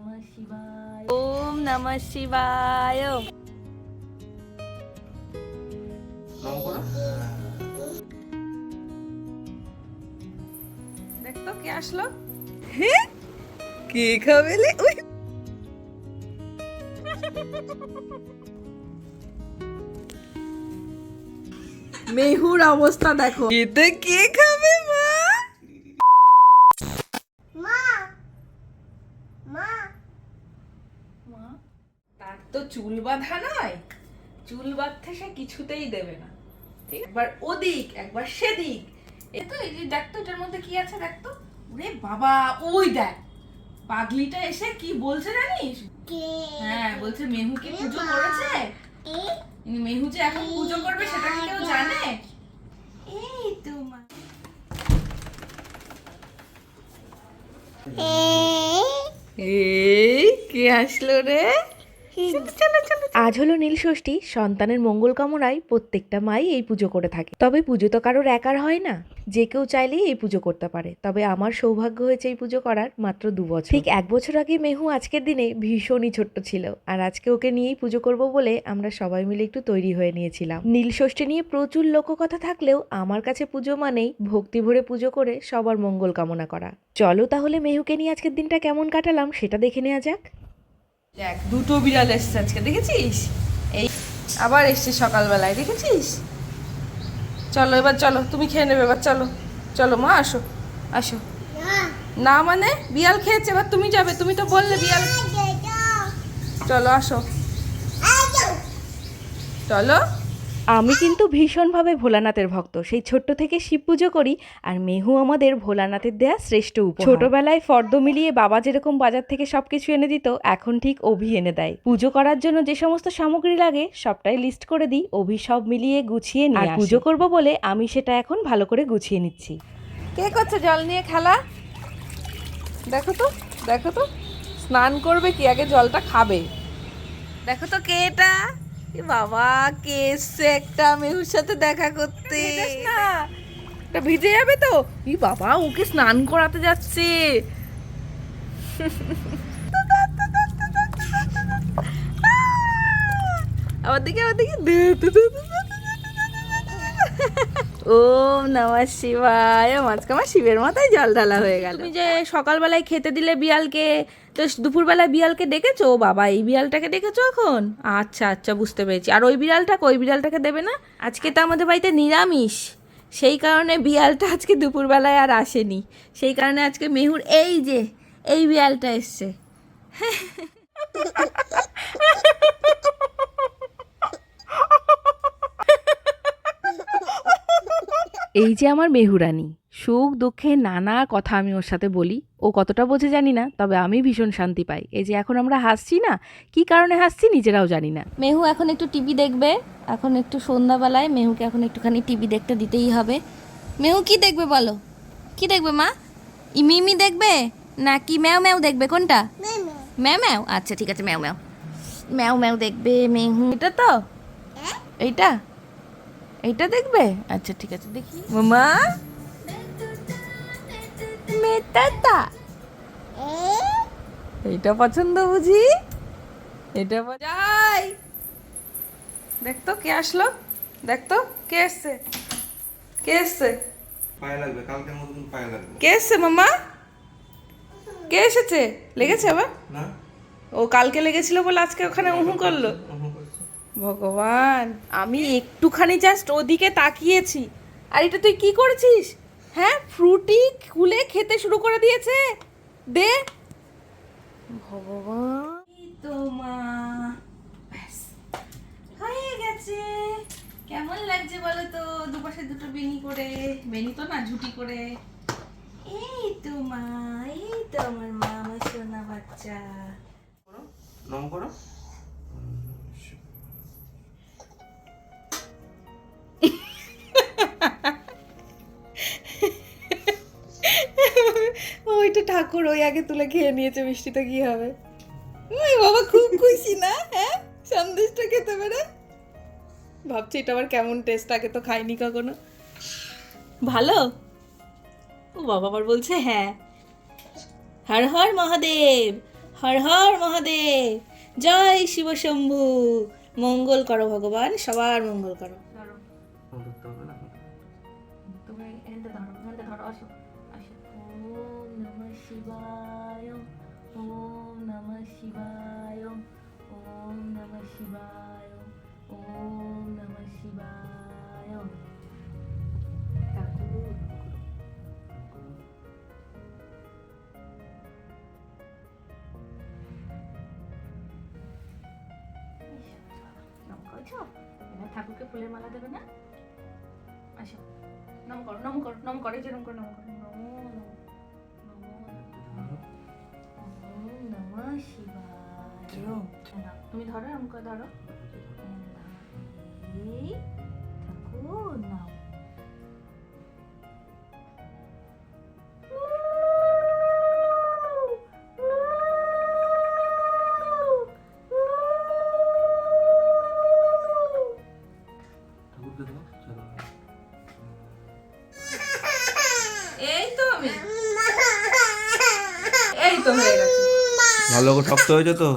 নমঃ শিবায় ওম নমঃ শিবায় নম করো দেখ তো কে আসলো? কে খাবে লে? মেহুর অবস্থা দেখো। এতে কে খাবে মা মা মা তার তো চুল বাঁধা নয় চুল বাঁধতে সে কিছুতেই দেবে না। ঠিক? একবার ওদিক একবার সেদিক। এ তো এই যে দেখ তো এটার মধ্যে কি আছে দেখ তো। ওরে বাবা ওই দেখ। পাগলিটা এসে কি বলছে জানিস? হ্যাঁ বলছে মেহু কি পুজো করেছে। মেহু যে এখন পুজো করবে সেটা কি কেউ জানে? এই তো মা। এই কে আসলো রে? আজ হলো নীল ষষ্ঠী সন্তানের মঙ্গল কামনায় প্রত্যেকটা মাই এই পুজো করে থাকে। তবে পুজো তো কারোর একার হয় না যে কেউ চাইলেই এই পুজো করতে পারে। তবে আমার সৌভাগ্য হয়েছে এই পুজো করার মাত্র দু বছর। ঠিক এক বছর আগে মেহু আজকের দিনে ভীষণই ছোট্ট ছিল আর আজকে ওকে নিয়েই পুজো করব বলে আমরা সবাই মিলে একটু তৈরি হয়ে নিয়েছিলাম। নীল ষষ্ঠী নিয়ে প্রচুর লোককথা থাকলেও আমার কাছে পুজো মানেই ভক্তি ভরে পুজো করে সবার মঙ্গল কামনা করা। চলো তাহলে মেহুকে নিয়ে আজকের দিনটা কেমন কাটালাম সেটা দেখে নেওয়া যাক। দেখ দুটো বিড়াল এসছে আজকে দেখেছিস? এই আবার এসছে সকালবেলায় দেখেছিস? চলো এবার চলো তুমি খেয়ে নেবে এবার চলো। চলো মা আসো আসো। না মানে? বিড়াল খেয়েছে এবার তুমি যাবে তুমি তো বললে বিড়াল চলো আসো। চলো। আমি কিন্তু ভীষণভাবে ভোলানাথের ভক্ত। সেই ছোট্ট থেকে শিব পুজো করি আর মেহু আমাদের ভোলানাথের দেয়া শ্রেষ্ঠ উপহার। ছোটবেলায় ফর্দ মিলিয়ে বাবা যেরকম বাজার থেকে সবকিছু এনে দিত এখন ঠিক অভি এনে দেয়। পুজো করার জন্য যে সমস্ত সামগ্রী লাগে সবটাই লিস্ট করে দিই অভি সব মিলিয়ে গুছিয়ে নিয়ে আর পুজো করব বলে আমি সেটা এখন ভালো করে গুছিয়ে নিচ্ছি। কে করছে জল নিয়ে খেলা? দেখো তো দেখো তো। স্নান করবে কি? আগে জলটা খাবে। দেখো তো কে এটা? বাবা কে এসছে একটা মেহুর সাথে দেখা করতে না ভিজে যাবে তো ই বাবা ওকে স্নান করাতে যাচ্ছে আবার দিকে আবার দিকে ওম নমঃ শিবায়। মাঝকে আমার শিবের মাথায় জল ঢালা হয়ে গেল। তুমি যে সকালবেলায় খেতে দিলে বিড়ালকে তো দুপুরবেলায় বিড়ালকে ডেকেছো ও বাবা এই বিড়ালটাকে ডেকেছো এখন? আচ্ছা আচ্ছা বুঝতে পেরেছি। আর ওই বিড়ালটাকে ওই বিড়ালটাকে দেবে না? আজকে তো আমাদের বাড়িতে নিরামিষ। সেই কারণে বিড়ালটা আজকে দুপুরবেলায় আর আসেনি। সেই কারণে আজকে মেহুর এই যে এই বিড়ালটা এসছে। এই যে আমার মেহুরানি সুখ দুঃখে নানা কথা আমি ওর সাথে বলি ও কতটা বোঝে জানি না তবে আমি ভীষণ শান্তি পাই। এই যে এখন আমরা হাসছি না কি কারণে হাসছি নিজেরাও জানি না। মেহু এখন একটু টিভি দেখবে এখন একটু সন্ধ্যাবেলায় মেহুকে এখন একটুখানি টিভি দেখতে দিতেই হবে। মেহু কি দেখবে বলো? কি দেখবে মা? ইমিমি দেখবে না কি ম্যাও ম্যাও দেখবে কোনটা? ম্যাও ম্যাও। আচ্ছা ঠিক আছে ম্যাও ম্যাও। ম্যাও ম্যাও দেখবে মেহু। এটা তো? এইটা? এইটা দেখবে? আচ্ছা ঠিক আছে দেখি। মামা? মেটাটা এইটা পছন্দ বুঝি? এটা যাই। দেখ তো কে আসলো? দেখ তো কে এসছে? কে এসছে? পায়ে লাগবে কালকের মতো কিন্তু পায়ে লাগবে। কে এসছে মামা? কে এসেছে? লেগেছে আবার? না। ও কালকে লেগেছিল বলে আজকে ওখানে উহু করল। ভগবান, আমি একটুখানি জাস্ট ওদিকে তাকিয়েছি। আর এটা তুই কি করেছিস? হ্যাঁ ফ্রুটি খুলে খেতে শুরু করে দিয়েছে। দে। ভগবান। এই তো মা, ব্যাস, হয়ে গেছে। কেমন লাগছে বলো তো? দুপাশে দুটো বেনি করে বেনি তো না ঝুটি করে। এই তো মা, এই তো ঠাকুর ওই আগে তুলে খেয়ে নিয়েছে মিষ্টিটা কি হবে? ওই বাবা খুব খুশি না হ্যাঁ? সন্দেশটা খেতে পেরে? ভাবছি এটা আবার কেমন টেস্ট আগে তো খাইনি কখনো। ভালো? ও বাবা আবার বলছে হ্যাঁ। হর হর মহাদেব হর হর মহাদেব জয় শিব শম্ভু। মঙ্গল করো ভগবান সবার মঙ্গল করো। তুমি ধরো ধরো আসো। আসো। শিবায় ওম নমঃ শিবায় ওম নমঃ শিবায় ঠাকুর নম এবার ঠাকুরকে ফুলের মালা দেবে না? আসো নম করো নম করো নম করে যেরকম করে নম করো নমো ওম নমঃ শিবায় নাও, তুমি ধরো এরকম করে ধরো এই ঠাকুর নাও ঠাকুরকে দাও চলো এই তো আমি এই তো হয়ে গেছে ভালো শক্ত হয়েছে তো।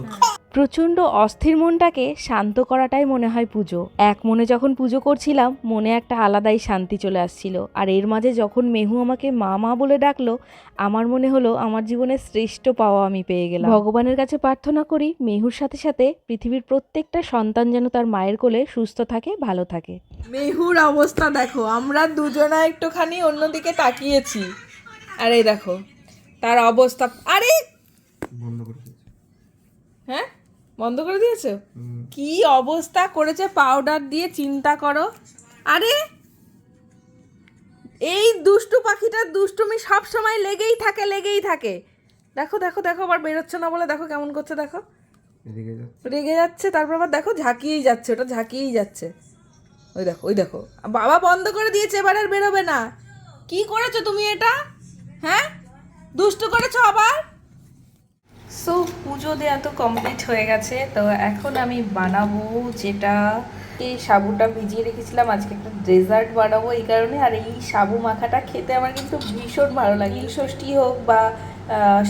প্রচণ্ড অস্থির মনটাকে শান্ত করাটাই মনে হয় পুজো। এক মনে যখন পুজো করছিলাম মনে একটা আলাদাই শান্তি চলে আসছিল। আর এর মাঝে যখন মেহু আমাকে মা মা বলে ডাকলো আমার মনে হলো আমার জীবনের শ্রেষ্ঠ পাওয়া আমি পেয়ে গেলাম। ভগবানের কাছে প্রার্থনা করি মেহুর সাথে সাথে পৃথিবীর প্রত্যেকটা সন্তান যেন তার মায়ের কোলে সুস্থ থাকে ভালো থাকে। মেহুর অবস্থা দেখো আমরা দুজনা একটুখানি অন্যদিকে তাকিয়েছি। আরে দেখো তার অবস্থা আরে! বন্ধ করে। হ্যাঁ? বন্ধ করে দিয়েছ। কি অবস্থা করেছে পাউডার দিয়ে চিন্তা করো। আরে এই দুষ্টু পাখিটার দুষ্টুমি সব সময় লেগেই থাকে লেগেই থাকে। দেখো দেখো দেখো আবার বেরোচ্ছে না বলে দেখো কেমন করছে দেখো। রেগে যাচ্ছে তারপর আবার দেখো ঝাঁকিয়েই যাচ্ছে ওটা ঝাঁকিয়েই যাচ্ছে। ওই দেখো ওই দেখো। বাবা বন্ধ করে দিয়েছে এবার আর বেরোবে না। কি করেছ তুমি এটা? হ্যাঁ? দুষ্টু করেছ আবার? পুজো দেওয়া তো কমপ্লিট হয়ে গেছে, তো এখন আমি বানাবো যেটা এই সাবুটা ভিজিয়ে রেখেছিলাম, আজকে একটা ডেজার্ট বানাবো এই কারণে, আর এই সাবু মাখাটা খেতে আমার কিন্তু ভীষণ ভালো লাগে। ষষ্ঠী হোক বা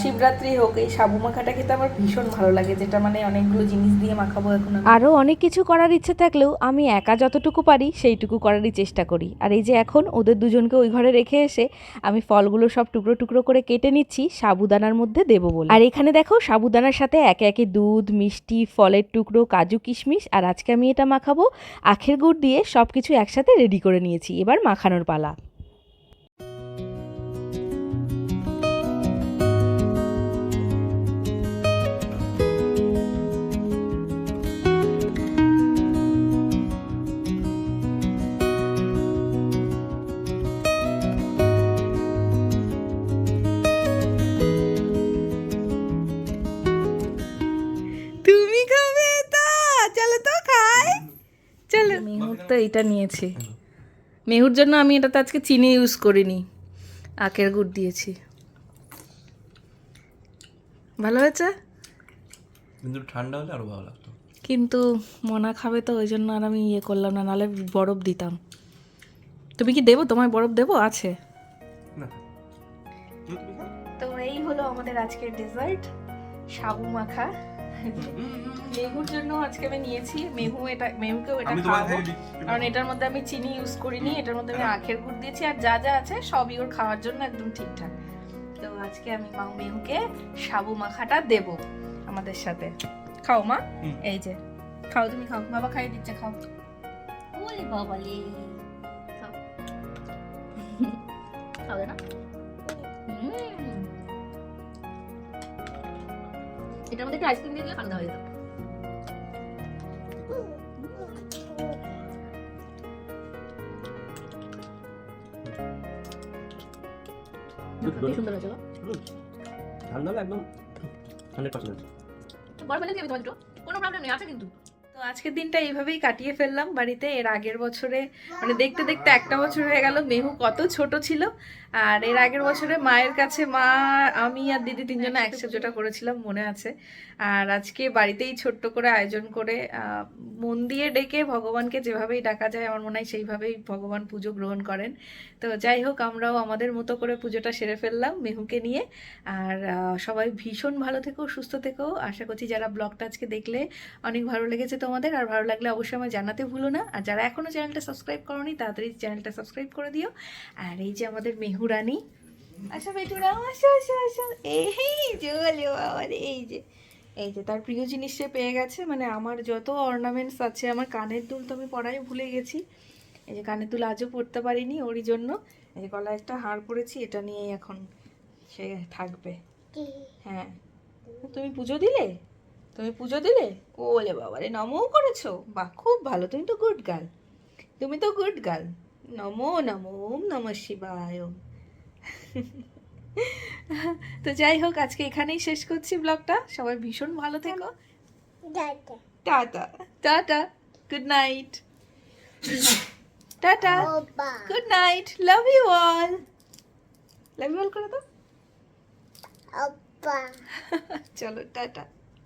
শিবরাত্রি হোক, এই সাবু মাখাটা খেতে আমার ভীষণ ভালো লাগে, যেটা মানে অনেকগুলো জিনিস দিয়ে মাখাবো এখন আরও অনেক কিছু করার ইচ্ছে থাকলেও আমি একা যতটুকু পারি সেইটুকু করারই চেষ্টা করি। আর এই যে এখন ওদের দুজনকে ওই ঘরে রেখে এসে আমি ফলগুলো সব টুকরো টুকরো করে কেটে নিচ্ছি, সাবুদানার মধ্যে দেবো বলে। আর এখানে দেখো সাবুদানার সাথে একে একে দুধ, মিষ্টি, ফলের টুকরো, কাজু কিশমিশ, আর আজকে আমি এটা মাখাবো আখের গুড় দিয়ে সব কিছু একসাথে রেডি করে নিয়েছি, এবার মাখানোর পালা। তুমি খাবে তা। চলো তো খাই। চলো। মেহুর তো এটা নিয়েছি। মেহুর জন্য আমি এটাতে আজকে চিনি ইউজ করিনি। আখের গুড় দিয়েছি। ভালো হয়েছে? কিন্তু ঠান্ডা হলে আরও ভালো লাগতো। কিন্তু মনা খাবে তো ওই জন্য আর আমি ইয়ে করলাম না নাহলে বরফ দিতাম। তুমি কি দেবো? তোমায় বরফ দেবো? আছে। তো এই হলো আমাদের আজকের ডেজার্ট সাবু মাখা। মেহুর জন্য আজকে আমি নিয়েছি। মেহু এটা মেহুকেও এটা খাওয়াবো। কারণ এটার মধ্যে আমি চিনি ইউজ করিনি এটার মধ্যে আমি আখের গুড় দিয়েছি আর যা যা আছে সবই ওর খাওয়ার জন্য একদম ঠিকঠাক। তো আজকে আমি মা মেহুকে সাবু মাখাটা দেব আমাদের সাথে। খাও মা। এই যে খাও তুমি খাও। বাবা খাইয়ে দিচ্ছে খাও। ওলে বাবালে। খাও। খাবে না? এটার মধ্যে একটু আইসক্রিম দিয়ে দিলে ঠান্ডা হয়ে যাবে। সুন্দর হয়েছে গো। ঠান্ডা একদম হান্ড্রেড পার্সেন্ট বরফ এনে দিবি তোমার কোনো প্রবলেম নেই আছে কিন্তু। তো আজকের দিনটা এইভাবেই কাটিয়ে ফেললাম বাড়িতে। এর আগের বছরে মানে দেখতে দেখতে একটা বছর হয়ে গেল মেহু কত ছোট ছিল। আর এর আগের বছরে মায়ের কাছে মা আমি আর দিদি তিনজনে একসাথে পুজোটা করেছিলাম মনে আছে। আর আজকে বাড়িতেই ছোট্ট করে আয়োজন করে মন দিয়ে ডেকে ভগবানকে যেভাবেই ডাকা যায় আমার মনে হয় সেইভাবেই ভগবান পুজো গ্রহণ করেন। তো যাই হোক আমরাও আমাদের মতো করে পুজোটা সেরে ফেললাম মেহুকে নিয়ে। আর সবাই ভীষণ ভালো থেকো সুস্থ থেকো। আশা করছি যারা ব্লগটা আজকে দেখলে অনেক ভালো লেগেছে। তোমাদের আর ভালো লাগলে অবশ্যই আমার জানাতে ভুলো না। আর যারা এখনও চ্যানেলটা সাবস্ক্রাইব করনি তাড়াতাড়ি চ্যানেলটা সাবস্ক্রাইব করে দিও। আর এই যে আমাদের মেহুরানি আচ্ছা বেটুরা আসো আসো আসো। এই রে, এই যে এই যে তার প্রিয় জিনিস সে পেয়ে গেছে। মানে আমার যত অর্নামেন্টস আছে আমার কানের দুল তো আমি পড়াই ভুলে গেছি। এই যে কানের দুল আজও পড়তে পারিনি ওরই জন্য। এই যে গলায় একটা হার পড়েছি এটা নিয়েই এখন সে থাকবে। হ্যাঁ। তুমি পুজো দিলে? তুমি পুজো দিলে? ও বলে বাবারে নমও করেছ। বাহ খুব ভালো তুমি তো গুড গার্ল তুমি তো গুড গার্ল নমো নমো ওম নম শিবায় ওম। তো যাই হোক আজকে এখানেই শেষ করছি ব্লগটা। সবাই ভীষণ ভালো থেকো। Tata. Tata. Good night tata. Good night love you all love you all করে দাও। আব্বা চলো টাটা।